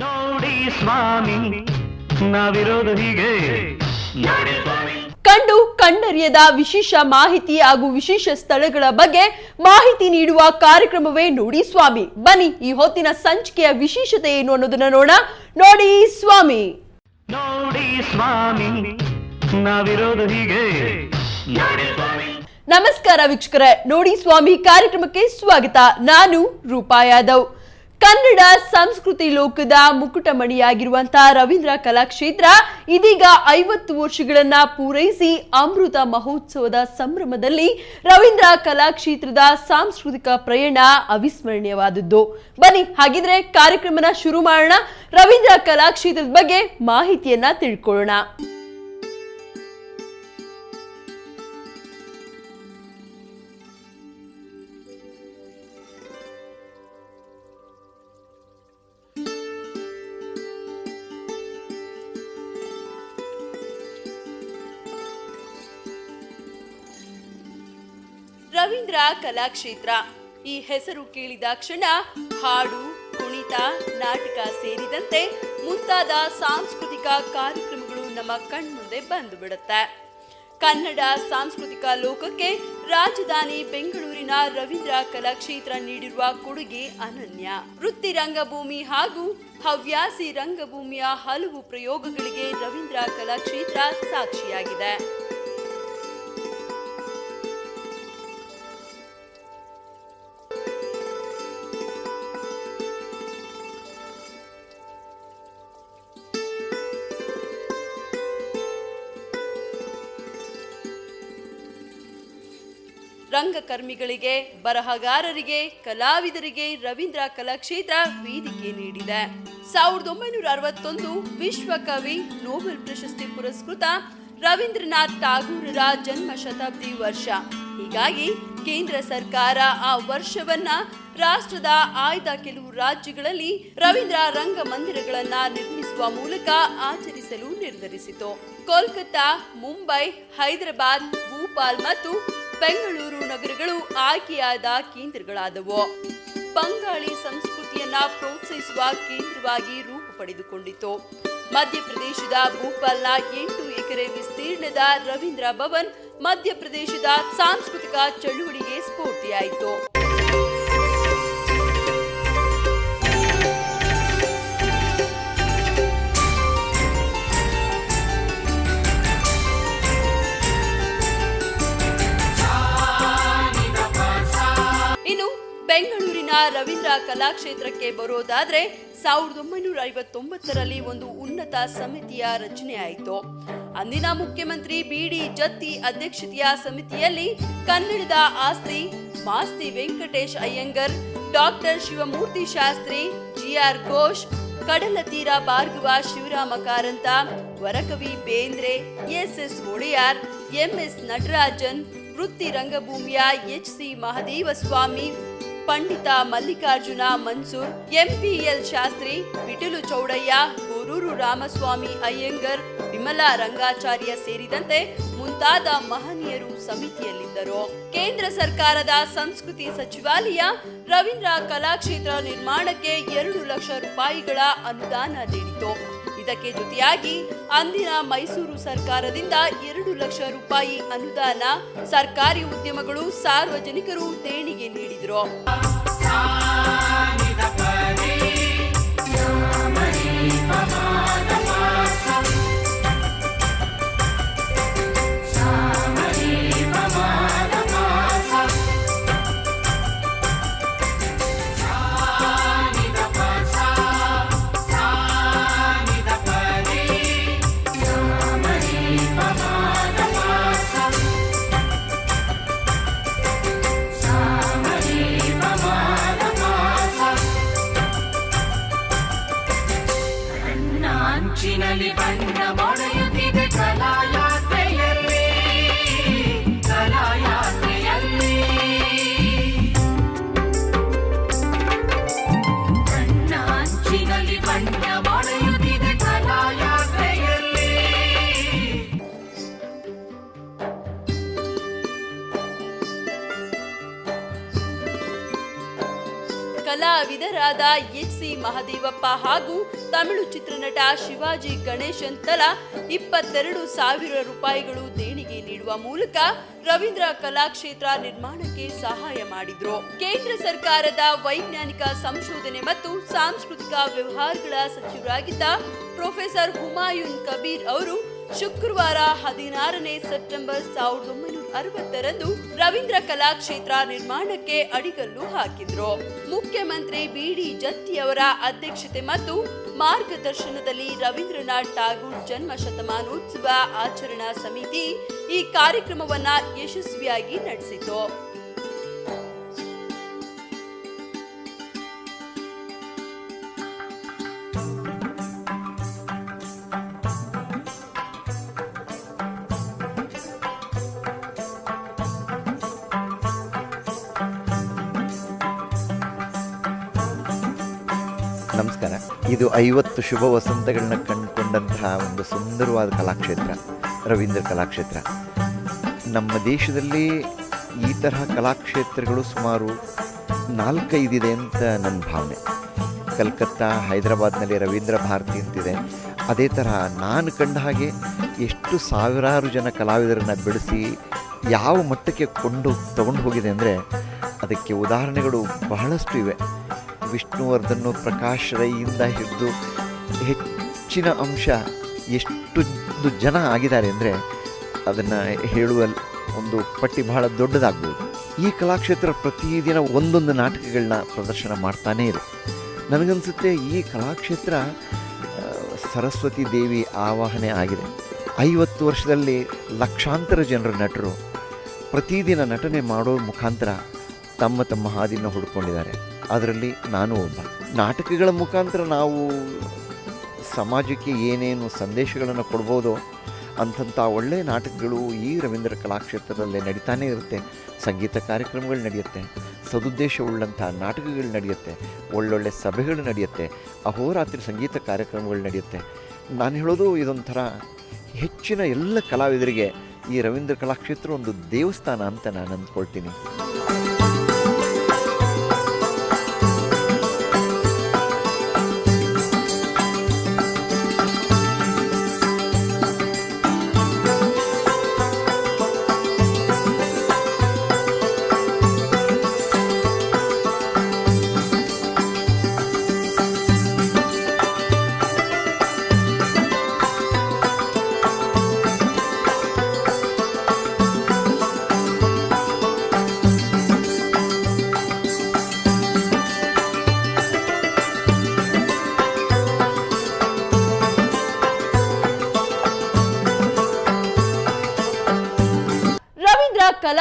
ನೋಡಿ ಸ್ವಾಮಿ ನಾವಿರೋದು ಹೀಗೆ. ನೋಡಿ ಸ್ವಾಮಿ. ಕಂಡು ಕಣ್ಣರಿಯದ ವಿಶೇಷ ಮಾಹಿತಿ ಹಾಗೂ ವಿಶೇಷ ಸ್ಥಳಗಳ ಬಗ್ಗೆ ಮಾಹಿತಿ ನೀಡುವ ಕಾರ್ಯಕ್ರಮವೇ ನೋಡಿ ಸ್ವಾಮಿ. ಬನ್ನಿ ಈ ಹೊತ್ತಿನ ಸಂಚಿಕೆಯ ವಿಶೇಷತೆ ಏನು ಅನ್ನೋದನ್ನ ನೋಡ ನೋಡಿ ಸ್ವಾಮಿ. ನೋಡಿ ಸ್ವಾಮಿ ನಾವಿರೋದು ಹೀಗೆ. ನಮಸ್ಕಾರ ವೀಕ್ಷಕರೇ. ನೋಡಿ ಸ್ವಾಮಿ ಕಾರ್ಯಕ್ರಮಕ್ಕೆ ಸ್ವಾಗತ. ನಾನು ರೂಪಾ ಯಾದವ್. ಕನ್ನಡ ಸಂಸ್ಕೃತಿ ಲೋಕದ ಮುಕುಟಮಣಿಯಾಗಿರುವಂತಹ ರವೀಂದ್ರ ಕಲಾಕ್ಷೇತ್ರ ಇದೀಗ ಐವತ್ತು ವರ್ಷಗಳನ್ನ ಪೂರೈಸಿ ಅಮೃತ ಮಹೋತ್ಸವದ ಸಂಭ್ರಮದಲ್ಲಿ ರವೀಂದ್ರ ಕಲಾಕ್ಷೇತ್ರದ ಸಾಂಸ್ಕೃತಿಕ ಪ್ರಯಾಣ ಅವಿಸ್ಮರಣೀಯವಾದದ್ದು. ಬನ್ನಿ, ಹಾಗಿದ್ರೆ ಕಾರ್ಯಕ್ರಮನ ಶುರು ಮಾಡೋಣ. ರವೀಂದ್ರ ಕಲಾಕ್ಷೇತ್ರದ ಬಗ್ಗೆ ಮಾಹಿತಿಯನ್ನ ತಿಳ್ಕೊಳ್ಳೋಣ. ಕಲಾಕ್ಷೇತ್ರ. ಈ ಹೆಸರು ಕೇಳಿದ ಕ್ಷಣ ಹಾಡು, ಕುಣಿತ, ನಾಟಕ ಸೇರಿದಂತೆ ಮುಂತಾದ ಸಾಂಸ್ಕೃತಿಕ ಕಾರ್ಯಕ್ರಮಗಳು ನಮ್ಮ ಕಣ್ಮುಂದೆ ಬಂದು ಬಿಡುತ್ತೆ ಕನ್ನಡ ಸಾಂಸ್ಕೃತಿಕ ಲೋಕಕ್ಕೆ ರಾಜಧಾನಿ ಬೆಂಗಳೂರಿನ ರವೀಂದ್ರ ಕಲಾಕ್ಷೇತ್ರ ನೀಡಿರುವ ಕೊಡುಗೆ ಅನನ್ಯ. ವೃತ್ತಿ ರಂಗಭೂಮಿ ಹಾಗೂ ಹವ್ಯಾಸಿ ರಂಗಭೂಮಿಯ ಹಲವು ಪ್ರಯೋಗಗಳಿಗೆ ರವೀಂದ್ರ ಕಲಾಕ್ಷೇತ್ರ ಸಾಕ್ಷಿಯಾಗಿದೆ. ರಂಗಕರ್ಮಿಗಳಿಗೆ, ಬರಹಗಾರರಿಗೆ, ಕಲಾವಿದರಿಗೆ ರವೀಂದ್ರ ಕಲಾಕ್ಷೇತ್ರ ವೇದಿಕೆ ನೀಡಿದೆ. ಸಾವಿರದ ಒಂಬೈನೂರ ಅರವತ್ತೊಂದು ವಿಶ್ವಕವಿ ನೋಬೆಲ್ ಪ್ರಶಸ್ತಿ ಪುರಸ್ಕೃತ ರವೀಂದ್ರನಾಥ್ ಟಾಗೂರರ ಜನ್ಮ ಶತಾಬ್ದಿ ವರ್ಷ. ಹೀಗಾಗಿ ಕೇಂದ್ರ ಸರ್ಕಾರ ಆ ವರ್ಷವನ್ನ ರಾಷ್ಟ್ರದ ಆಯ್ದ ಕೆಲವು ರಾಜ್ಯಗಳಲ್ಲಿ ರವೀಂದ್ರ ರಂಗಮಂದಿರಗಳನ್ನ ನಿರ್ಮಿಸುವ ಮೂಲಕ ಆಚರಿಸಲು ನಿರ್ಧರಿಸಿತು. ಕೋಲ್ಕತ್ತಾ, ಮುಂಬೈ, ಹೈದರಾಬಾದ್ ಭೂಪಾಲ್ ಮತ್ತು ಬೆಂಗಳೂರು ನಗರಗಳು ಆಯ್ಕೆಯಾದ ಕೇಂದ್ರಗಳಾದವು. ಬಂಗಾಳಿ ಸಂಸ್ಕೃತಿಯನ್ನ ಪ್ರೋತ್ಸಾಹಿಸುವ ಕೇಂದ್ರವಾಗಿ ರೂಪ ಪಡೆದುಕೊಂಡಿತು. ಮಧ್ಯಪ್ರದೇಶದ ಭೂಪಾಲ್ನ ಎಂಟು ಎಕರೆ ವಿಸ್ತೀರ್ಣದ ರವೀಂದ್ರ ಭವನ್ ಮಧ್ಯಪ್ರದೇಶದ ಸಾಂಸ್ಕೃತಿಕ ಚಳುವಳಿಗೆ ಸ್ಫೂರ್ತಿಯಾಯಿತು. ರವೀಂದ್ರ ಕಲಾಕ್ಷೇತ್ರಕ್ಕೆ ಬರೋದಾದ್ರೆ ಸಾವಿರದ ಒಂಬೈನೂರ ಐವತ್ತೊಂಬತ್ತರಲ್ಲಿ ಒಂದು ಉನ್ನತ ಸಮಿತಿಯ ರಚನೆ ಆಯಿತು. ಅಂದಿನ ಮುಖ್ಯಮಂತ್ರಿ ಬಿ ಡಿ ಜತ್ತಿ ಅಧ್ಯಕ್ಷತೆಯ ಸಮಿತಿಯಲ್ಲಿ ಕನ್ನಡದ ಆಸ್ತಿ ಮಾಸ್ತಿ ವೆಂಕಟೇಶ್ ಅಯ್ಯಂಗರ್, ಡಾಕ್ಟರ್ ಶಿವಮೂರ್ತಿ ಶಾಸ್ತ್ರಿ, ಜಿಆರ್ ಘೋಷ್, ಕಡಲ ತೀರ Bhargava Shivarama Karanth, ವರಕವಿ Bendre S S Odeyar, MS Natarajan, ವೃತ್ತಿ ರಂಗಭೂಮಿಯ H C Mahadeva Swamy Pandit Mallikarjun Mansur, MPL Shastri ಬಿಟಿಲು Chowdaiah, Goruru Ramaswamy Iyengar, Vimala Rangacharya ಸೇರಿದಂತೆ ಮುಂತಾದ ಮಹನೀಯರು ಸಮಿತಿಯಲ್ಲಿದ್ದರು. ಕೇಂದ್ರ ಸರ್ಕಾರದ ಸಂಸ್ಕೃತಿ ಸಚಿವಾಲಯ ರವೀಂದ್ರ ಕಲಾಕ್ಷೇತ್ರ ನಿರ್ಮಾಣಕ್ಕೆ ಎರಡು ಲಕ್ಷ ರೂಪಾಯಿಗಳ ಅನುದಾನ ನೀಡಿತು ಇದಕ್ಕೆ ಜೊತೆಯಾಗಿ ಅಂದಿನ ಮೈಸೂರು ಸರ್ಕಾರದಿಂದ ಎರಡು ಲಕ್ಷ ರೂಪಾಯಿ ಅನುದಾನ ಸರ್ಕಾರಿ ಉದ್ಯಮಗಳು ಸಾರ್ವಜನಿಕರು ದೇಣಿಗೆ ನೀಡಿದರು. ಕಲಾವಿದರಾದ ಎಚ್ ಸಿ ಮಹದೇವಪ್ಪ ಹಾಗೂ ತಮಿಳು ಚಿತ್ರನಟ ಶಿವಾಜಿ ಗಣೇಶನ್ ತಲಾ ಇಪ್ಪತ್ತೆರಡು ಸಾವಿರ ರೂಪಾಯಿಗಳು ದೇಣಿಗೆ ನೀಡುವ ಮೂಲಕ ರವೀಂದ್ರ ಕಲಾಕ್ಷೇತ್ರ ನಿರ್ಮಾಣಕ್ಕೆ ಸಹಾಯ ಮಾಡಿದ್ರು. ಕೇಂದ್ರ ಸರ್ಕಾರದ ವೈಜ್ಞಾನಿಕ ಸಂಶೋಧನೆ ಮತ್ತು ಸಾಂಸ್ಕೃತಿಕ ವ್ಯವಹಾರಗಳ ಸಚಿವರಾಗಿದ್ದ ಪ್ರೊಫೆಸರ್ ಹುಮಾಯೂನ್ ಕಬೀರ್ ಅವರು ಶುಕ್ರವಾರ ಹದಿನಾರನೇ ಸೆಪ್ಟೆಂಬರ್ ಸಾವಿರದ ಒಂಬೈನೂರ ಅರವತ್ತರಂದು ರವೀಂದ್ರ ಕಲಾಕ್ಷೇತ್ರ ನಿರ್ಮಾಣಕ್ಕೆ ಅಡಿಗಲ್ಲು ಹಾಕಿದ್ರು. ಮುಖ್ಯಮಂತ್ರಿ ಬಿಡಿ ಜತ್ತಿಯವರ ಅಧ್ಯಕ್ಷತೆ ಮತ್ತು ಮಾರ್ಗದರ್ಶನದಲ್ಲಿ ರವೀಂದ್ರನಾಥ್ ಟಾಗೂರ್ ಜನ್ಮ ಶತಮಾನೋತ್ಸವ ಆಚರಣಾ ಸಮಿತಿ ಈ ಕಾರ್ಯಕ್ರಮವನ್ನ ಯಶಸ್ವಿಯಾಗಿ ನಡೆಸಿತು. ನಮಸ್ಕಾರ. ಇದು ಐವತ್ತು ಶುಭ ವಸಂತಗಳನ್ನ ಕಂಡುಕೊಂಡಂತಹ ಒಂದು ಸುಂದರವಾದ ಕಲಾಕ್ಷೇತ್ರ, ರವೀಂದ್ರ ಕಲಾಕ್ಷೇತ್ರ. ನಮ್ಮ ದೇಶದಲ್ಲಿ ಈ ತರಹ ಕಲಾಕ್ಷೇತ್ರಗಳು ಸುಮಾರು ನಾಲ್ಕೈದಿದೆ ಅಂತ ನನ್ನ ಭಾವನೆ. ಕಲ್ಕತ್ತಾ, ಹೈದರಾಬಾದ್ನಲ್ಲಿ ರವೀಂದ್ರ ಭಾರತಿ ಅಂತಿದೆ. ಅದೇ ತರಹ ನಾನು ಕಂಡ ಹಾಗೆ ಎಷ್ಟು ಸಾವಿರಾರು ಜನ ಕಲಾವಿದರನ್ನು ಬೆಳೆಸಿ ಯಾವ ಮಟ್ಟಕ್ಕೆ ಕೊಂಡು, ತಗೊಂಡು ಹೋಗಿದೆ ಅಂದರೆ ಅದಕ್ಕೆ ಉದಾಹರಣೆಗಳು ಬಹಳಷ್ಟು ಇವೆ. ವಿಷ್ಣುವರ್ಧನ್ ಪ್ರಕಾಶ್ ರೈಯಿಂದ ಹಿಡಿದು ಹೆಚ್ಚಿನ ಅಂಶ ಎಷ್ಟು ಜನ ಆಗಿದ್ದಾರೆ ಅಂದರೆ ಅದನ್ನು ಹೇಳುವ ಒಂದು ಪಟ್ಟಿ ಬಹಳ ದೊಡ್ಡದಾಗ್ಬೋದು. ಈ ಕಲಾಕ್ಷೇತ್ರ ಪ್ರತಿದಿನ ಒಂದೊಂದು ನಾಟಕಗಳನ್ನ ಪ್ರದರ್ಶನ ಮಾಡ್ತಾನೇ ಇದೆ. ನನಗನ್ಸುತ್ತೆ ಈ ಕಲಾಕ್ಷೇತ್ರ ಸರಸ್ವತಿ ದೇವಿ ಆವಾಹನೆ ಆಗಿದೆ. ಐವತ್ತು ವರ್ಷದಲ್ಲಿ ಲಕ್ಷಾಂತರ ಜನರ ನಟರು. ಪ್ರತಿದಿನ ನಟನೆ ಮಾಡೋ ಮುಖಾಂತರ ತಮ್ಮ ತಮ್ಮ ಹಾದಿನ ಹುಡ್ಕೊಂಡಿದ್ದಾರೆ. ಅದರಲ್ಲಿ ನಾನು ಒಬ್ಬ. ನಾಟಕಗಳ ಮುಖಾಂತರ ನಾವು ಸಮಾಜಕ್ಕೆ ಏನೇನು ಸಂದೇಶಗಳನ್ನು ಕೊಡ್ಬೋದು ಅಂಥಂಥ ಒಳ್ಳೆಯ ನಾಟಕಗಳು ಈ ರವೀಂದ್ರ ಕಲಾಕ್ಷೇತ್ರದಲ್ಲೇ ನಡೀತಾನೇ ಇರುತ್ತೆ. ಸಂಗೀತ ಕಾರ್ಯಕ್ರಮಗಳು ನಡೆಯುತ್ತೆ. ಸದುದ್ದೇಶವುಳ್ಳಂಥ ನಾಟಕಗಳು ನಡೆಯುತ್ತೆ. ಒಳ್ಳೊಳ್ಳೆ ಸಭೆಗಳು ನಡೆಯುತ್ತೆ. ಅಹೋರಾತ್ರಿ ಸಂಗೀತ ಕಾರ್ಯಕ್ರಮಗಳು ನಡೆಯುತ್ತೆ. ನಾನು ಹೇಳೋದು ಇದೊಂಥರ ಹೆಚ್ಚಿನ ಎಲ್ಲ ಕಲಾವಿದರಿಗೆ ಈ ರವೀಂದ್ರ ಕಲಾಕ್ಷೇತ್ರ ಒಂದು ದೇವಸ್ಥಾನ ಅಂತ ನಾನು ಅಂದ್ಕೊಳ್ತೀನಿ.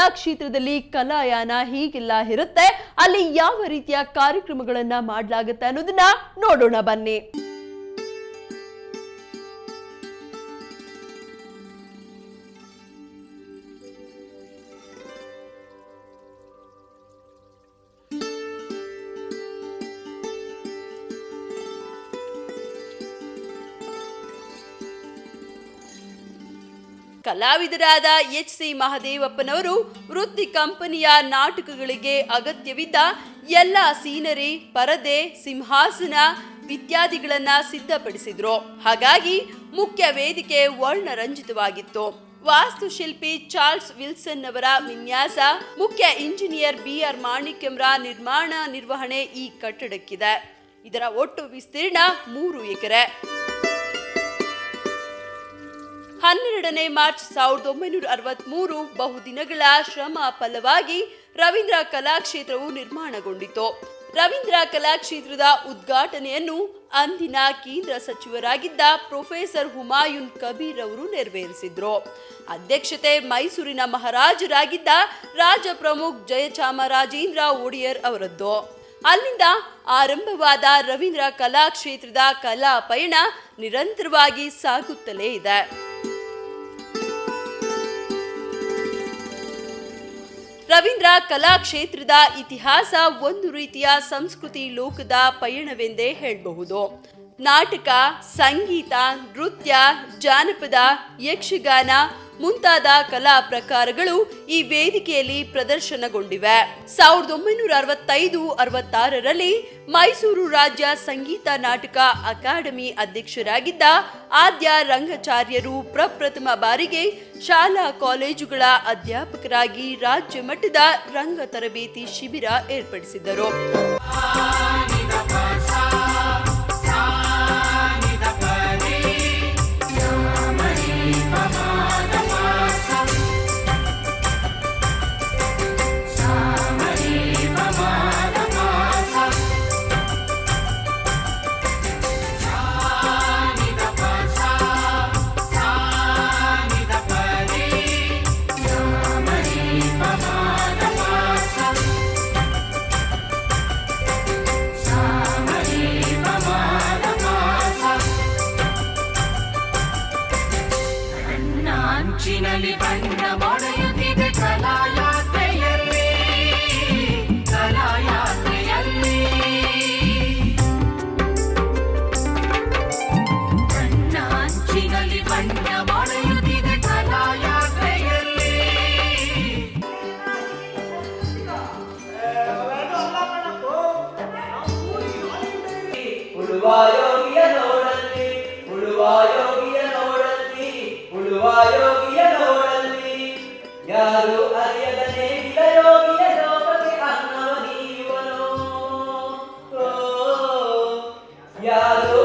ರವೀಂದ್ರ ಕಲಾಕ್ಷೇತ್ರದಲ್ಲಿ ಕಲಾಯಾನ ಹೀಗೆಲ್ಲ ಇರುತ್ತೆ. ಅಲ್ಲಿ ಯಾವ ರೀತಿಯ ಕಾರ್ಯಕ್ರಮಗಳನ್ನ ಮಾಡಲಾಗುತ್ತೆ ಅನ್ನೋದನ್ನ ನೋಡೋಣ ಬನ್ನಿ. ಕಲಾವಿದರಾದ ಎಚ್ ಸಿ ಮಹದೇವಪ್ಪನವರು ವೃತ್ತಿ ಕಂಪನಿಯ ನಾಟಕಗಳಿಗೆ ಅಗತ್ಯವಿದ್ದ ಎಲ್ಲ ಸೀನರಿ, ಪರದೆ, ಸಿಂಹಾಸನ ಇತ್ಯಾದಿಗಳನ್ನ ಸಿದ್ಧಪಡಿಸಿದ್ರು. ಹಾಗಾಗಿ ಮುಖ್ಯ ವೇದಿಕೆ ವರ್ಣರಂಜಿತವಾಗಿತ್ತು. ವಾಸ್ತುಶಿಲ್ಪಿ ಚಾರ್ಲ್ಸ್ ವಿಲ್ಸನ್ ಅವರ ವಿನ್ಯಾಸ, ಮುಖ್ಯ ಇಂಜಿನಿಯರ್ ಬಿ ಆರ್ ಮಾಣಿಕ್ಯಂರ ನಿರ್ಮಾಣ ನಿರ್ವಹಣೆ ಈ ಕಟ್ಟಡಕ್ಕಿದೆ. ಇದರ ಒಟ್ಟು ವಿಸ್ತೀರ್ಣ ಮೂರು ಎಕರೆ. ಹನ್ನೆರಡನೇ ಮಾರ್ಚ್ ಸಾವಿರದ ಒಂಬೈನೂರ ಅರವತ್ಮೂರು ಬಹುದಿನಗಳ ಶ್ರಮ ಫಲವಾಗಿ ರವೀಂದ್ರ ಕಲಾಕ್ಷೇತ್ರವು ನಿರ್ಮಾಣಗೊಂಡಿತು. ರವೀಂದ್ರ ಕಲಾಕ್ಷೇತ್ರದ ಉದ್ಘಾಟನೆಯನ್ನು ಅಂದಿನ ಕೇಂದ್ರ ಸಚಿವರಾಗಿದ್ದ ಪ್ರೊಫೆಸರ್ ಹುಮಾಯೂನ್ ಕಬೀರ್ ಅವರು ನೆರವೇರಿಸಿದ್ರು. ಅಧ್ಯಕ್ಷತೆ ಮೈಸೂರಿನ ಮಹಾರಾಜರಾಗಿದ್ದ ರಾಜ ಪ್ರಮುಖ್ ಜಯಚಾಮರಾಜೇಂದ್ರ ಒಡೆಯರ್ ಅವರದ್ದು. ಅಲ್ಲಿಂದ ಆರಂಭವಾದ ರವೀಂದ್ರ ಕಲಾಕ್ಷೇತ್ರದ ಕಲಾ ಪಯಣ ನಿರಂತರವಾಗಿ ಸಾಗುತ್ತಲೇ ಇದೆ. ರವೀಂದ್ರ ಕಲಾಕ್ಷೇತ್ರದ ಇತಿಹಾಸ ಒಂದು ರೀತಿಯ ಸಂಸ್ಕೃತಿ ಲೋಕದ ಪಯಣವೆಂದೇ ಹೇಳಬಹುದು. ನಾಟಕ, ಸಂಗೀತ, ನೃತ್ಯ, ಜಾನಪದ, ಯಕ್ಷಗಾನ ಮುಂತಾದ ಕಲಾ ಪ್ರಕಾರಗಳು ಈ ವೇದಿಕೆಯಲ್ಲಿ ಪ್ರದರ್ಶನಗೊಂಡಿವೆ. ಸಾವಿರದ ಒಂಬೈನೂರ ಅರವತ್ತೈದು, ಅರವತ್ತಾರರಲ್ಲಿ ಮೈಸೂರು ರಾಜ್ಯ ಸಂಗೀತ ನಾಟಕ ಅಕಾಡೆಮಿ ಅಧ್ಯಕ್ಷರಾಗಿದ್ದ ಆದ್ಯ ರಂಗಾಚಾರ್ಯರು ಪ್ರಪ್ರಥಮ ಬಾರಿಗೆ ಶಾಲಾ ಕಾಲೇಜುಗಳ ಅಧ್ಯಾಪಕರಾಗಿ ರಾಜ್ಯ ಮಟ್ಟದ ರಂಗ ತರಬೇತಿ ಶಿಬಿರ ಏರ್ಪಡಿಸಿದ್ದರು. ಕಣ್ಣಾಂಚಿನಲ್ಲಿ ಬಣ್ಣ ಮೊಳೆಯುತ್ತಿದೆ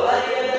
了。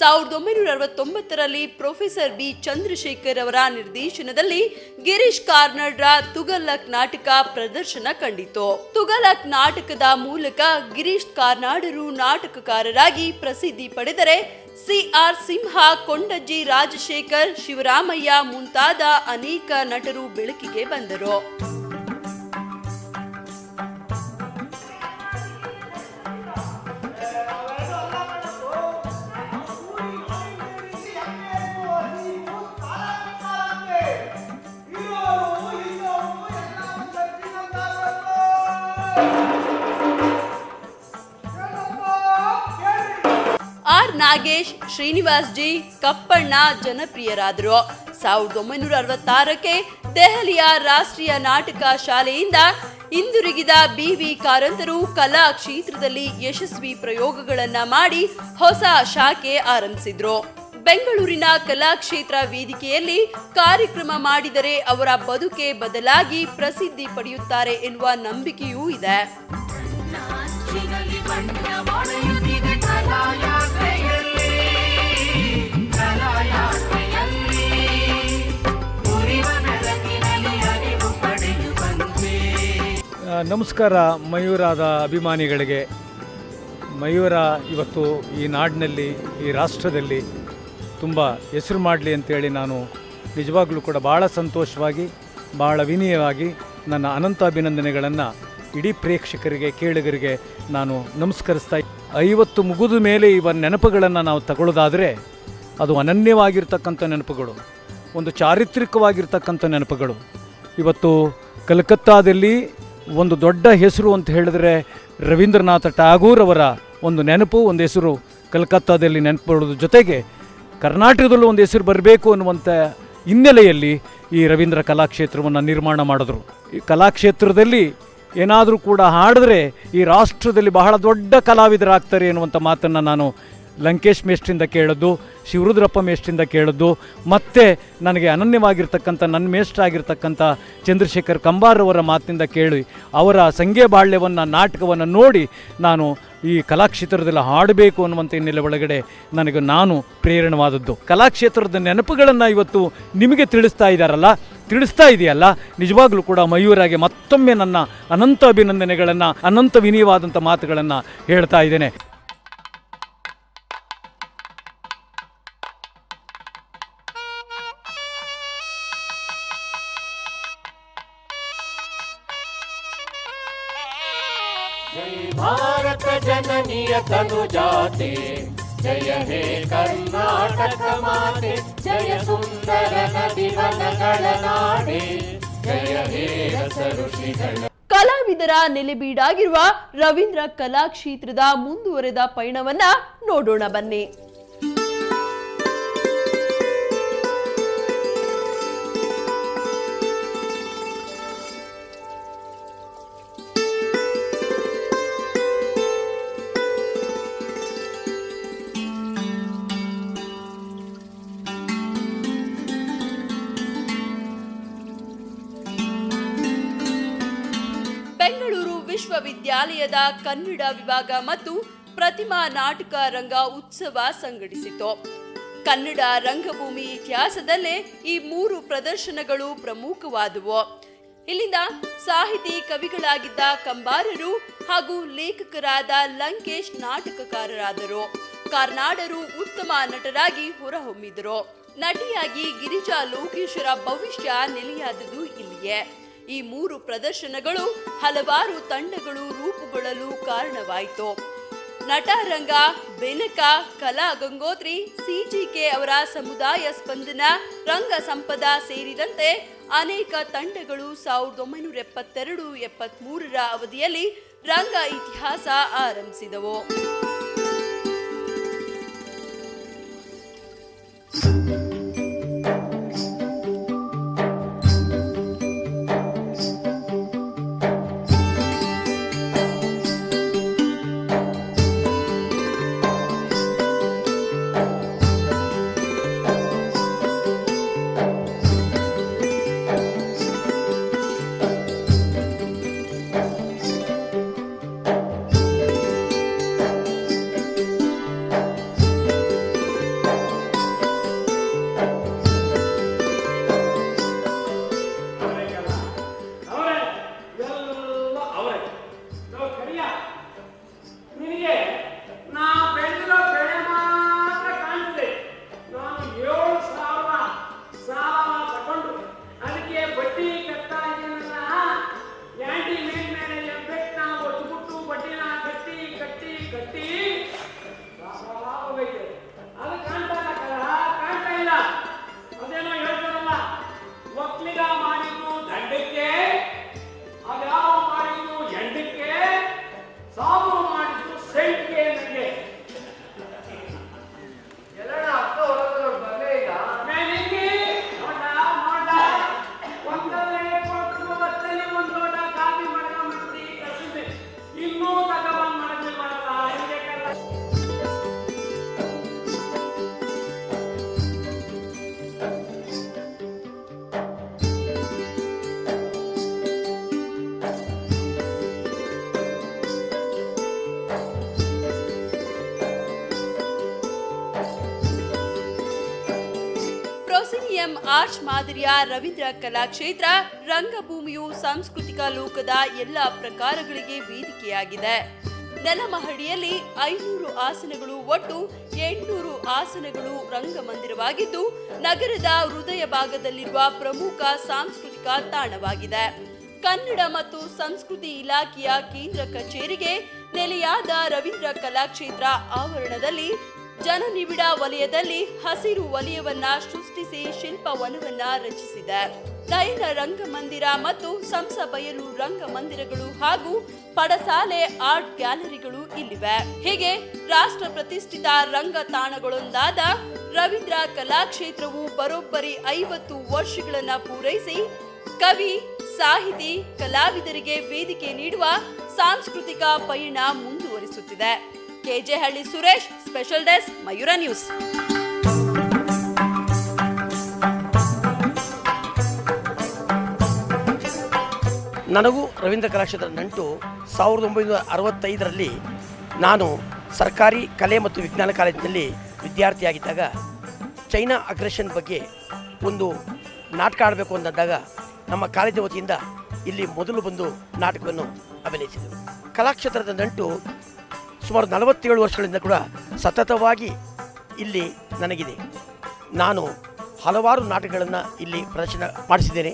ಸಾವಿರದ ಒಂಬೈನೂರ ಅರವತ್ತೊಂಬತ್ತರಲ್ಲಿ ಪ್ರೊಫೆಸರ್ ಬಿ ಚಂದ್ರಶೇಖರ್ ಅವರ ನಿರ್ದೇಶನದಲ್ಲಿ ಗಿರೀಶ್ ಕಾರ್ನಾಡ್ರ ತುಗಲಕ್ ನಾಟಕ ಪ್ರದರ್ಶನ ಕಂಡಿತು. ತುಗಲಕ್ ನಾಟಕದ ಮೂಲಕ ಗಿರೀಶ್ ಕಾರ್ನಾಡರು ನಾಟಕಕಾರರಾಗಿ ಪ್ರಸಿದ್ಧಿ ಪಡೆದರೆ ಸಿ ಆರ್ ಸಿಂಹ, ಕೊಂಡಜ್ಜಿ ರಾಜಶೇಖರ್, ಶಿವರಾಮಯ್ಯ ಮುಂತಾದ ಅನೇಕ ನಟರು ಬೆಳಕಿಗೆ ಬಂದರು. ನಾಗೇಶ್ ಶ್ರೀನಿವಾಸ್ ಜಿ ಕಪ್ಪಣ್ಣ ಜನಪ್ರಿಯರಾದರು. ಸಾವಿರದ ಒಂಬೈನೂರ ಅರವತ್ತಾರಕ್ಕೆ ದೆಹಲಿಯ ರಾಷ್ಟ್ರೀಯ ನಾಟಕ ಶಾಲೆಯಿಂದ ಹಿಂದಿರುಗಿದ ಬಿ ವಿ ಕಾರಂತರು ಕಲಾ ಕ್ಷೇತ್ರದಲ್ಲಿ ಯಶಸ್ವಿ ಪ್ರಯೋಗಗಳನ್ನ ಮಾಡಿ ಹೊಸ ಶಾಖೆ ಆರಂಭಿಸಿದ್ರು. ಬೆಂಗಳೂರಿನ ಕಲಾಕ್ಷೇತ್ರ ವೇದಿಕೆಯಲ್ಲಿ ಕಾರ್ಯಕ್ರಮ ಮಾಡಿದರೆ ಅವರ ಬದುಕೆ ಬದಲಾಗಿ ಪ್ರಸಿದ್ಧಿ ಪಡೆಯುತ್ತಾರೆ ಎನ್ನುವ ನಂಬಿಕೆಯೂ ಇದೆ. ನಮಸ್ಕಾರ ಮಯೂರಾದ ಅಭಿಮಾನಿಗಳಿಗೆ. ಮಯೂರ ಇವತ್ತು ಈ ನಾಡಿನಲ್ಲಿ, ಈ ರಾಷ್ಟ್ರದಲ್ಲಿ ತುಂಬ ಹೆಸರು ಮಾಡಲಿ ಅಂತೇಳಿ ನಾನು ನಿಜವಾಗಲೂ ಕೂಡ ಭಾಳ ಸಂತೋಷವಾಗಿ ಭಾಳ ವಿನಯವಾಗಿ ನನ್ನ ಅನಂತ ಅಭಿನಂದನೆಗಳನ್ನು ಇಡೀ ಪ್ರೇಕ್ಷಕರಿಗೆ, ಕೇಳುಗರಿಗೆ ನಾನು ನಮಸ್ಕರಿಸ್ತಾ ಐವತ್ತು ಮುಗಿದ ಮೇಲೆ ಇವ ನೆನಪುಗಳನ್ನು ನಾವು ತಗೊಳ್ಳೋದಾದರೆ ಅದು ಅನನ್ಯವಾಗಿರ್ತಕ್ಕಂಥ ನೆನಪುಗಳು. ಒಂದು ಚಾರಿತ್ರಿಕವಾಗಿರ್ತಕ್ಕಂಥ ನೆನಪುಗಳು. ಇವತ್ತು ಕಲ್ಕತ್ತಾದಲ್ಲಿ ಒಂದು ದೊಡ್ಡ ಹೆಸರು ಅಂತ ಹೇಳಿದ್ರೆ ರವೀಂದ್ರನಾಥ ಟಾಗೂರ್ ಅವರ ಒಂದು ನೆನಪು, ಒಂದು ಹೆಸರು ಕಲ್ಕತ್ತಾದಲ್ಲಿ ನೆನಪುಕೊಳ್ಳೋದ್ರ ಜೊತೆಗೆ ಕರ್ನಾಟಕದಲ್ಲೂ ಒಂದು ಹೆಸರು ಬರಬೇಕು ಅನ್ನುವಂಥ ಹಿನ್ನೆಲೆಯಲ್ಲಿ ಈ ರವೀಂದ್ರ ಕಲಾಕ್ಷೇತ್ರವನ್ನು ನಿರ್ಮಾಣ ಮಾಡಿದ್ರು. ಈ ಕಲಾಕ್ಷೇತ್ರದಲ್ಲಿ ಏನಾದರೂ ಕೂಡ ಹಾಡಿದ್ರೆ ಈ ರಾಷ್ಟ್ರದಲ್ಲಿ ಬಹಳ ದೊಡ್ಡ ಕಲಾವಿದರಾಗ್ತಾರೆ ಎನ್ನುವಂಥ ಮಾತನ್ನು ನಾನು ಲಂಕೇಶ್ ಮೇಷ್ಟ್ರಿಂದ ಕೇಳದ್ದು ಶಿವರುದ್ರಪ್ಪ ಮೇಷ್ಟ್ರಿಂದ ಕೇಳದ್ದು ಮತ್ತು ನನಗೆ ಅನನ್ಯವಾಗಿರ್ತಕ್ಕಂಥ, ನನ್ನ ಮೇಷ್ಟ್ರ ಆಗಿರ್ತಕ್ಕಂಥ ಚಂದ್ರಶೇಖರ್ ಕಂಬಾರವರ ಮಾತಿನಿಂದ ಕೇಳಿ, ಅವರ ಸಂಘೆ ಬಾಳ್ಯವನ್ನು, ನಾಟಕವನ್ನು ನೋಡಿ ನಾನು ಈ ಕಲಾಕ್ಷೇತ್ರದಲ್ಲಿ ಹಾಡಬೇಕು ಅನ್ನುವಂಥ ಹಿನ್ನೆಲೆ ಒಳಗಡೆ ನನಗೆ ನಾನು ಪ್ರೇರಣವಾದದ್ದು. ಕಲಾಕ್ಷೇತ್ರದ ನೆನಪುಗಳನ್ನು ಇವತ್ತು ನಿಮಗೆ ತಿಳಿಸ್ತಾ ಇದ್ದಾರಲ್ಲ ತಿಳಿಸ್ತಾ ಇದೆಯಲ್ಲ? ನಿಜವಾಗ್ಲೂ ಕೂಡ ಮಯೂರಾಗೆ ಮತ್ತೊಮ್ಮೆ ನನ್ನ ಅನಂತ ಅಭಿನಂದನೆಗಳನ್ನು, ಅನಂತ ವಿನಯವಾದಂಥ ಮಾತುಗಳನ್ನು ಹೇಳ್ತಾ ಇದ್ದೇನೆ. ಹೇ ಕರ್ನಾಟಕ ಮಾತೆ, ಜಯ ಸುಂದರ ನದಿ ವನಗಳ ನಾಡೆ ಜಯ ಹೇ ಋಷಿಗಳ ಕಲಾವಿದರ ನೆಲೆಬೀಡಾಗಿರುವ ರವೀಂದ್ರ ಕಲಾಕ್ಷೇತ್ರದ ಮುಂದುವರೆದ ಪಯಣವನ್ನ ನೋಡೋಣ ಬನ್ನಿ. ವಿಶ್ವವಿದ್ಯಾಲಯದ ಕನ್ನಡ ವಿಭಾಗ ಮತ್ತು ಪ್ರತಿಮಾ ನಾಟಕ ರಂಗ ಉತ್ಸವ ಸಂಘಟಿಸಿತು. ಕನ್ನಡ ರಂಗಭೂಮಿ ಇತಿಹಾಸದಲ್ಲೇ ಈ ಮೂರು ಪ್ರದರ್ಶನಗಳು ಪ್ರಮುಖವಾದವು. ಇಲ್ಲಿಂದ ಸಾಹಿತಿ ಕವಿಗಳಾಗಿದ್ದ ಕಂಬಾರರು ಹಾಗೂ ಲೇಖಕರಾದ ಲಂಕೇಶ್ ನಾಟಕಕಾರರಾದರು. ಕಾರ್ನಾಡರು ಉತ್ತಮ ನಟರಾಗಿ ಹೊರಹೊಮ್ಮಿದರು. ನಟಿಯಾಗಿ ಗಿರಿಜಾ ಲೋಕೇಶ್ವರ ಭವಿಷ್ಯ ನೆಲೆಯಾದುದು ಇಲ್ಲಿಯೇ. ಈ ಮೂರು ಪ್ರದರ್ಶನಗಳು ಹಲವಾರು ತಂಡಗಳು ರೂಪುಗೊಳ್ಳಲು ಕಾರಣವಾಯಿತು. ನಟರಂಗ ಬೆನಕ, ಕಲಾ ಗಂಗೋತ್ರಿ, ಸಿಜಿಕೆ ಅವರ ಸಮುದಾಯ ಸ್ಪಂದನ, ರಂಗ ಸಂಪದ ಸೇರಿದಂತೆ ಅನೇಕ ತಂಡಗಳು ಸಾವಿರದ ಒಂಬೈನೂರ ಎಪ್ಪತ್ತೆರಡು, ಎಪ್ಪತ್ಮೂರರ ಅವಧಿಯಲ್ಲಿ ರಂಗ ಇತಿಹಾಸ ಆರಂಭಿಸಿದವು. ಪ್ರೊಸಿನಿಯಂ ಆರ್ಚ್ ಮಾದರಿಯ ರವೀಂದ್ರ ಕಲಾಕ್ಷೇತ್ರ ರಂಗಭೂಮಿಯು ಸಾಂಸ್ಕೃತಿಕ ಲೋಕದ ಎಲ್ಲ ಪ್ರಕಾರಗಳಿಗೆ ವೇದಿಕೆಯಾಗಿದೆ. ನೆಲಮಹಡಿಯಲ್ಲಿ ಐನೂರು ಆಸನಗಳು ಒಟ್ಟು ಎಂಟುನೂರು ಆಸನಗಳು ರಂಗಮಂದಿರವಾಗಿದ್ದು, ನಗರದ ಹೃದಯ ಭಾಗದಲ್ಲಿರುವ ಪ್ರಮುಖ ಸಾಂಸ್ಕೃತಿಕ ತಾಣವಾಗಿದೆ. ಕನ್ನಡ ಮತ್ತು ಸಂಸ್ಕೃತಿ ಇಲಾಖೆಯ ಕೇಂದ್ರ ಕಚೇರಿಗೆ ನೆಲೆಯಾದ ರವೀಂದ್ರ ಕಲಾಕ್ಷೇತ್ರ ಆವರಣದಲ್ಲಿ ಜನನಿಬಿಡ ವಲಯದಲ್ಲಿ ಹಸಿರು ವಲಯವನ್ನ ಸೃಷ್ಟಿಸಿ ಶಿಲ್ಪ ವನವನ್ನ ರಚಿಸಿದೆ. ನಯನ ರಂಗಮಂದಿರ ಮತ್ತು ಸಂಸ ಬಯಲು ರಂಗಮಂದಿರಗಳು ಹಾಗೂ ಪಡಸಾಲೆ ಆರ್ಟ್ ಗ್ಯಾಲರಿಗಳು ಇಲ್ಲಿವೆ. ಹೀಗೆ ರಾಷ್ಟ್ರ ಪ್ರತಿಷ್ಠಿತ ರಂಗ ತಾಣಗಳೊಂದಾದ ರವೀಂದ್ರ ಕಲಾಕ್ಷೇತ್ರವು ಬರೋಬ್ಬರಿ ಐವತ್ತು ವರ್ಷಗಳನ್ನ ಪೂರೈಸಿ, ಕವಿ, ಸಾಹಿತಿ, ಕಲಾವಿದರಿಗೆ ವೇದಿಕೆ ನೀಡುವ ಸಾಂಸ್ಕೃತಿಕ ಪಯಣ ಮುಂದುವರಿಸುತ್ತಿದೆ. KJ Halli Suresh special desk Mayura news ನನಗೂ ರವೀಂದ್ರ ಕಲಾಕ್ಷೇತ್ರ ನಂಟು ಸಾವಿರದ ಒಂಬೈನೂರ ಅರವತ್ತೈದರಲ್ಲಿ ನಾನು ಸರ್ಕಾರಿ ಕಲೆ ಮತ್ತು ವಿಜ್ಞಾನ ಕಾಲೇಜಿನಲ್ಲಿ ವಿದ್ಯಾರ್ಥಿಯಾಗಿದ್ದಾಗ ಚೈನಾ ಅಗ್ರೆಷನ್ ಬಗ್ಗೆ ಒಂದು ನಾಟಕ ಆಡಬೇಕು ಅಂತಂದಾಗ ನಮ್ಮ ಕಾಲೇಜಿನ ವತಿಯಿಂದ ಇಲ್ಲಿ ಮೊದಲು ಬಂದು ನಾಟಕವನ್ನು ಅಭಿನಯಿಸಿದರು. ಕಲಾಕ್ಷೇತ್ರದ ನಂಟು ಸುಮಾರು ನಲವತ್ತೇಳು ವರ್ಷಗಳಿಂದ ಕೂಡ ಸತತವಾಗಿ ಇಲ್ಲಿ ನನಗಿದೆ. ನಾನು ಹಲವಾರು ನಾಟಕಗಳನ್ನು ಇಲ್ಲಿ ಪ್ರದರ್ಶನ ಮಾಡಿಸಿದ್ದೇನೆ.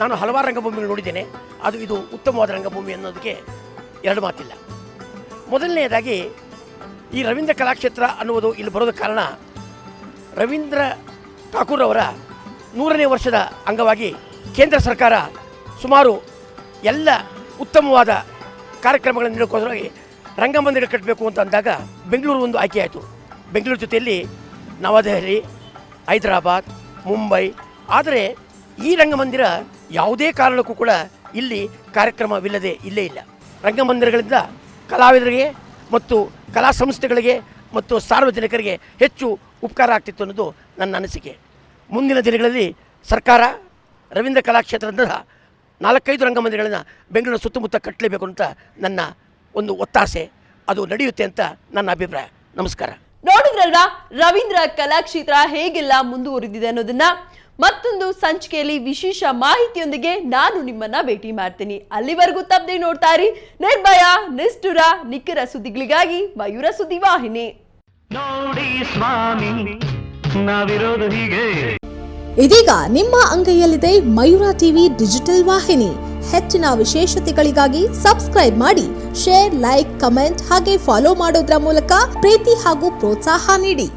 ನಾನು ಹಲವಾರು ರಂಗಭೂಮಿಗಳು ನೋಡಿದ್ದೇನೆ, ಅದು ಇದು ಉತ್ತಮವಾದ ರಂಗಭೂಮಿ ಅನ್ನೋದಕ್ಕೆ ಎರಡು ಮಾತಿಲ್ಲ. ಮೊದಲನೆಯದಾಗಿ, ಈ ರವೀಂದ್ರ ಕಲಾಕ್ಷೇತ್ರ ಅನ್ನುವುದು ಇಲ್ಲಿ ಬರೋದ ಕಾರಣ, ರವೀಂದ್ರ ಠಾಕೂರ್ ಅವರ ನೂರನೇ ವರ್ಷದ ಅಂಗವಾಗಿ ಕೇಂದ್ರ ಸರ್ಕಾರ ಸುಮಾರು ಎಲ್ಲ ಉತ್ತಮವಾದ ಕಾರ್ಯಕ್ರಮಗಳನ್ನು ನೀಡೋಕ್ಕೋಸ್ಕರವಾಗಿ ರಂಗಮಂದಿರ ಕಟ್ಟಬೇಕು ಅಂತ ಅಂದಾಗ ಬೆಂಗಳೂರು ಒಂದು ಆಯ್ಕೆ ಆಯಿತು ಬೆಂಗಳೂರು ಜೊತೆಯಲ್ಲಿ ನವದೆಹಲಿ, ಹೈದರಾಬಾದ್, ಮುಂಬೈ, ಆದರೆ ಈ ರಂಗಮಂದಿರ ಯಾವುದೇ ಕಾರಣಕ್ಕೂ ಕೂಡ ಇಲ್ಲಿ ಕಾರ್ಯಕ್ರಮವಿಲ್ಲದೆ ಇಲ್ಲೇ ಇಲ್ಲ. ರಂಗಮಂದಿರಗಳಿಂದ ಕಲಾವಿದರಿಗೆ ಮತ್ತು ಕಲಾ ಸಂಸ್ಥೆಗಳಿಗೆ ಮತ್ತು ಸಾರ್ವಜನಿಕರಿಗೆ ಹೆಚ್ಚು ಉಪಕಾರ ಆಗ್ತಿತ್ತು ಅನ್ನೋದು ನನ್ನ ಅನಿಸಿಕೆ. ಮುಂದಿನ ದಿನಗಳಲ್ಲಿ ಸರ್ಕಾರ, ರವೀಂದ್ರ ಕಲಾಕ್ಷೇತ್ರದಂತಹ ನಾಲ್ಕೈದು ರಂಗಮಂದಿರಗಳನ್ನು ಬೆಂಗಳೂರು ಸುತ್ತಮುತ್ತ ಕಟ್ಟಲೇಬೇಕು ಅಂತ ನನ್ನ ಒಂದು ಒತ್ತಾಸೆ. ಅದು ನಡೆಯುತ್ತೆ ಅಂತ ನನ್ನ ಅಭಿಪ್ರಾಯ. ನಮಸ್ಕಾರ. ನೋಡಿದ್ರಲ್ವಾ? ರವೀಂದ್ರ ಕಲಾಕ್ಷೇತ್ರ ಹೇಗೆಲ್ಲ ಮುಂದುವರಿದಿದೆ ಅನ್ನೋದನ್ನ? ಮತ್ತೊಂದು ಸಂಚಿಕೆಯಲ್ಲಿ ವಿಶೇಷ ಮಾಹಿತಿಯೊಂದಿಗೆ ನಾನು ನಿಮ್ಮನ್ನ ಭೇಟಿ ಮಾಡ್ತೀನಿ. ಅಲ್ಲಿವರೆಗೂ ತಪ್ಪದೆ ನೋಡ್ತಾ ಇರಿ. ನಿರ್ಭಯ ನಿಷ್ಠುರ ನಿಖರ ಸುದ್ದಿಗಳಿಗಾಗಿ ಮಯೂರ ಸುದ್ದಿ ವಾಹಿನಿ. ನೋಡಿ ಸ್ವಾಮಿ ನಾವಿರೋದು ಹೀಗೆ. ಇದೀಗ ನಿಮ್ಮ ಅಂಗೈಯಲ್ಲಿದೆ ಮಯೂರ ಟಿವಿ ಡಿಜಿಟಲ್ ವಾಹಿನಿ. ಹೆಚ್ಚಿನ ವಿಶೇಷತೆಗಳಿಗಾಗಿ ಸಬ್ಸ್ಕ್ರೈಬ್ ಮಾಡಿ ಶೇರ್ ಲೈಕ್ ಕಮೆಂಟ್ ಹಾಗೆ ಫಾಲೋ ಮಾಡೋದ್ರ ಮೂಲಕ ಪ್ರೀತಿ ಹಾಗೂ ಪ್ರೋತ್ಸಾಹ ನೀಡಿ.